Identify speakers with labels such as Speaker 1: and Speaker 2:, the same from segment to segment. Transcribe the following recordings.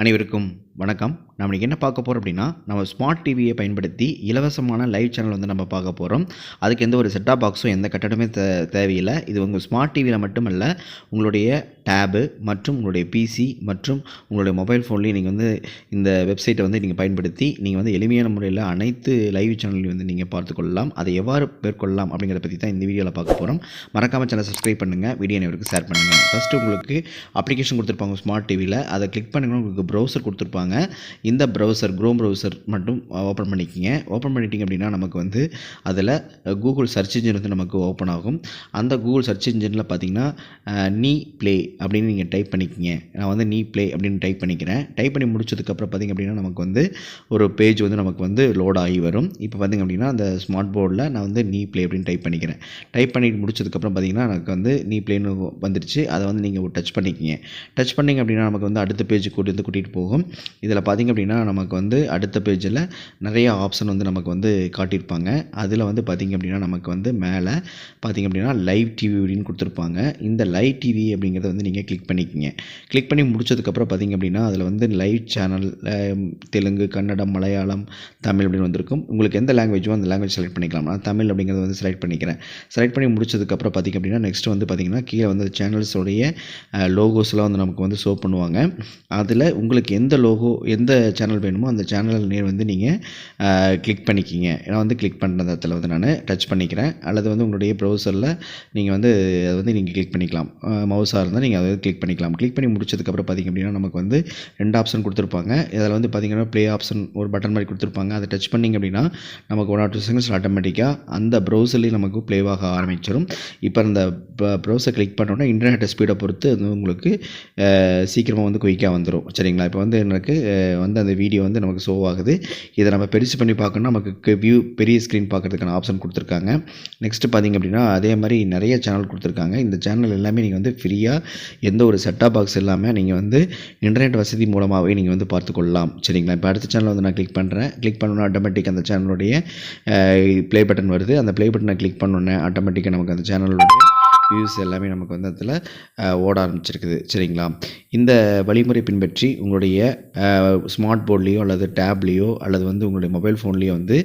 Speaker 1: அனைவருக்கும் வணக்கம். நம்ம என்ன பார்க்க போகிறோம் அப்படின்னா நம்ம ஸ்மார்ட் டிவியை பயன்படுத்தி இலவசமான லைவ் சேனல் வந்து நம்ம பார்க்க போகிறோம் அதுக்கு எந்த ஒரு செட்டாப் பாக்ஸும் எந்த கட்டடமே தே தேவையில்லை. இது உங்கள் ஸ்மார்ட் டிவியில் மட்டுமல்ல உங்களுடைய டேபு மற்றும் உங்களுடைய பிசி மற்றும் உங்களுடைய மொபைல் ஃபோன்லேயும் நீங்கள் வந்து இந்த வெப்சைட்டை வந்து நீங்கள் பயன்படுத்தி நீங்கள் வந்து எளிமையான முறையில் அனைத்து லைவ் சேனல்லையும் வந்து நீங்கள் பார்த்துக்கொள்ளலாம் அதை எவ்வாறு மேற்கொள்ளலாம் அப்படிங்கிறத பற்றி தான் இந்த வீடியோவில் பார்க்க போகிறோம் மறக்காமல் சேனல் சப்ஸ்கிரைப் பண்ணுங்கள் வீடியோ அனைவருக்கு ஷேர் பண்ணுங்கள் ஃபஸ்ட்டு உங்களுக்கு அப்ளிகேஷன் கொடுத்துருப்பாங்க ஸ்மார்ட் டிவியில் அதை கிளிக் பண்ணுங்கன்னா உங்களுக்கு ப்ரௌசர் கொடுத்துருப்பாங்க. இந்த ப்ரௌசர் க்ரோம் ப்ரௌசர் மட்டும் ஓப்பன் பண்ணிக்கிங்க. ஓப்பன் பண்ணிட்டீங்க அப்படின்னா நமக்கு வந்து அதில் கூகுள் சர்ச் இன்ஜின் வந்து நமக்கு ஓப்பன் ஆகும். அந்த கூகுள் சர்ச் இன்ஜினில் பார்த்தீங்கன்னா நீ ப்ளே அப்படின்னு நீங்கள் டைப் பண்ணிக்கிங்க. நான் வந்து நீ ப்ளே அப்படின்னு டைப் பண்ணிக்கிறேன். டைப் பண்ணி முடிச்சதுக்கப்புறம் பார்த்திங்க அப்படின்னா நமக்கு வந்து ஒரு பேஜ் வந்து நமக்கு வந்து லோட் ஆகி வரும். இப்போ பார்த்திங்க அப்படின்னா அந்த ஸ்மார்ட் போர்டில் நான் வந்து நீ ப்ளே அப்படின்னு டைப் பண்ணிக்கிறேன். டைப் பண்ணி முடிச்சதுக்கப்புறம் பார்த்திங்கன்னா எனக்கு வந்து நீ ப்ளேன்னு வந்துருச்சு. அதை வந்து நீங்கள் டச் பண்ணிக்கிங்க. டச் பண்ணிங்க அப்படின்னா நமக்கு வந்து அடுத்த பேஜுக்கு கூட்டி வந்து கூட்டிகிட்டு போகும். இதில் பார்த்திங்க அப்படின்னா நமக்கு வந்து அடுத்த பேஜில் நிறையா ஆப்ஷன் வந்து நமக்கு வந்து காட்டியிருப்பாங்க. அதில் வந்து பார்த்திங்க அப்படின்னா நமக்கு வந்து மேலே பார்த்திங்க அப்படின்னா லைவ் டிவி அப்படின்னு கொடுத்துருப்பாங்க. இந்த லைவ் டிவி அப்படிங்கிறத வந்து நீங்கள் கிளிக் பண்ணிக்கிங்க. கிளிக் பண்ணி முடிச்சதுக்கப்புறம் பார்த்திங்க அப்படின்னா அதில் வந்து லைவ் சேனல் தெலுங்கு கன்னடம் மலையாளம் தமிழ் அப்படின்னு வந்திருக்கும். உங்களுக்கு எந்த லாங்குவேஜோ அந்த லாங்குவேஜ் செலக்ட் பண்ணிக்கலாம். நான் தமிழ் அப்படிங்கிறத வந்து செலக்ட் பண்ணிக்கிறேன். செலக்ட் பண்ணி முடிச்சதுக்கப்புறம் பார்த்திங்க அப்படின்னா நெக்ஸ்ட் வந்து பார்த்திங்கன்னா கீழே வந்து சேனல்ஸோடைய லோகோஸ்லாம் வந்து நமக்கு வந்து ஷோ பண்ணுவாங்க. அதில் உங்களுக்கு எந்த லோகோ எந்த சேனல் வேணுமோ அந்த சேனல் நேர் வந்து நீங்கள் கிளிக் பண்ணிக்கிங்க. நான் வந்து கிளிக் பண்ணுற இடத்துல வந்து நான் டச் பண்ணிக்கிறேன். அல்லது வந்து உங்களுடைய ப்ரௌசரில் நீங்கள் வந்து அதை வந்து நீங்கள் கிளிக் பண்ணிக்கலாம். மவுஸாக இருந்தால் நீங்கள் அதை கிளிக் பண்ணிக்கலாம். கிளிக் பண்ணி முடிச்சதுக்கப்புறம் பார்த்திங்க அப்படின்னா நமக்கு வந்து ரெண்டு ஆப்ஷன் கொடுத்துருப்பாங்க. இதில் வந்து பார்த்திங்கன்னா ப்ளே ஆப்ஷன் ஒரு பட்டன் மாதிரி கொடுத்துருப்பாங்க. அதை டச் பண்ணிங்க அப்படின்னா நமக்கு ஒன் ஆர் டூ செகண்ட்ஸ் ஆட்டோமேட்டிக்காக அந்த ப்ரௌசர்லேயும் நமக்கு ப்ளேவாக ஆரம்பிச்சிடும் இப்போ அந்த ப்ரௌசர் கிளிக் பண்ணோன்னா இன்டர்நெட் ஸ்பீடை பொறுத்து அது உங்களுக்கு சீக்கிரமாக வந்து குயிக்காக வந்துடும் சரிங்களா? இப்போ வந்து எனக்கு வந்து அந்த வீடியோ வந்து நமக்கு ஷோ ஆகுது. இதை நம்ம பெருசு பண்ணி பார்க்கணும்னா நமக்கு வியூ பெரிய ஸ்க்ரீன் பார்க்குறதுக்கான ஆப்ஷன் கொடுத்துருக்காங்க. நெக்ஸ்ட்டு பார்த்திங்க அப்படின்னா அதே மாதிரி நிறைய சேனல் கொடுத்துருக்காங்க. இந்த சேனல் எல்லாமே நீங்கள் வந்து ஃப்ரீயாக எந்த ஒரு செட்டாப் பாக்ஸ் இல்லாமல் நீங்கள் வந்து இன்டர்நெட் வசதி மூலமாகவே நீங்கள் வந்து பார்த்துக்கொள்ளலாம் சரிங்களா? இப்போ அடுத்த சேனல் வந்து நான் கிளிக் பண்ணுறேன் கிளிக் பண்ணோன்னா ஆட்டோமேட்டிக் அந்த சேனலுடைய ப்ளே பட்டன் வருது. அந்த ப்ளே பட்டனை கிளிக் பண்ணோன்னே ஆட்டோமேட்டிக்காக நமக்கு அந்த சேனலுடைய வியூஸ் எல்லாமே நமக்கு வந்து அதில் ஓட ஆரம்பிச்சிருக்குது. சரிங்களா? இந்த வழிமுறை பின்பற்றி உங்களுடைய ஸ்மார்ட் போர்ட்லேயோ அல்லது டேப்லேயோ அல்லது வந்து உங்களுடைய மொபைல் ஃபோன்லேயோ வந்து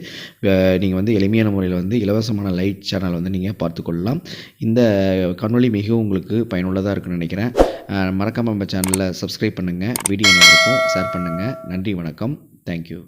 Speaker 1: நீங்கள் வந்து எளிமையான முறையில் வந்து இலவசமான லைட் சேனல் வந்து நீங்கள் பார்த்துக்கொள்ளலாம். இந்த காணொலி மிகவும் உங்களுக்கு பயனுள்ளதாக இருக்குன்னு நினைக்கிறேன். மறக்காமல் நம்ம சேனலில் சப்ஸ்கிரைப் பண்ணுங்கள் வீடியோ இருக்கும். ஷேர் பண்ணுங்கள் நன்றி வணக்கம். தேங்க்யூ